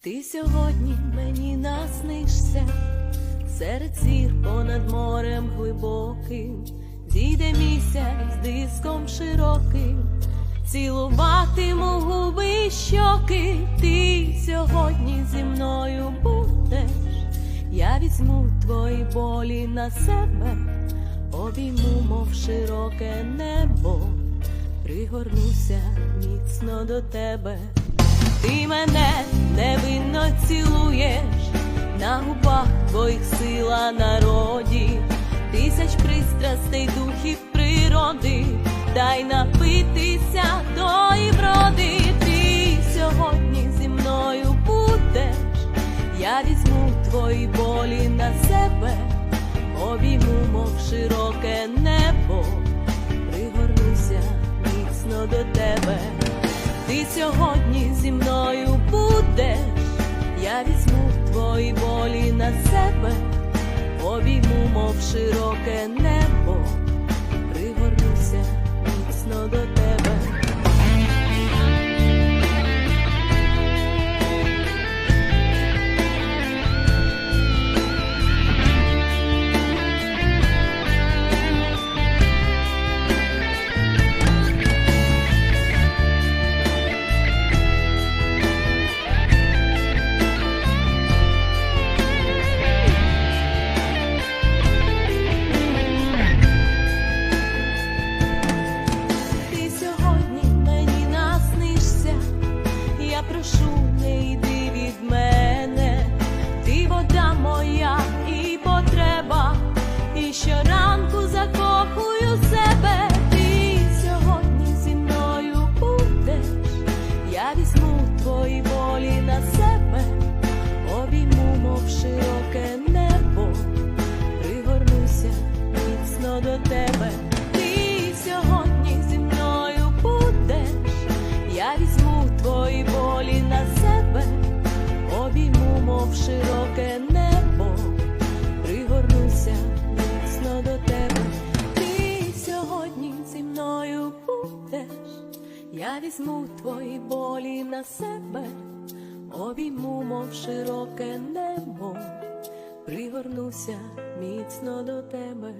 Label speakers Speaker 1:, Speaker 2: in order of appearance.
Speaker 1: Ти сьогодні мені наснишся, серед зір понад морем глибоким, зійде місяць диском широким, цілуватиму губи щоки, ти сьогодні зі мною будеш, я візьму твої болі на себе, обійму, мов широке небо, пригорнуся міцно до тебе. Ти мене на губах твоїх сила народі, тисяч пристрастей духів природи, дай напитися тої вроди, ти сьогодні зі мною будеш, я візьму твої болі на себе, обійму, мов широке небо, пригорнуся міцно до тебе. Ти сьогодні зі мною будеш, я візьму себе, обійму, мов широке небо, прошу, не йди від мене, ти вода моя і потреба, і щоранку закохую себе, ти сьогодні зі мною будеш, я візьму твої болі на себе, обійму, мов широке широке небо, пригорнуся міцно до тебе. Ти сьогодні зі мною будеш, я візьму твої болі на себе, обійму, мов широке небо, пригорнуся міцно до тебе.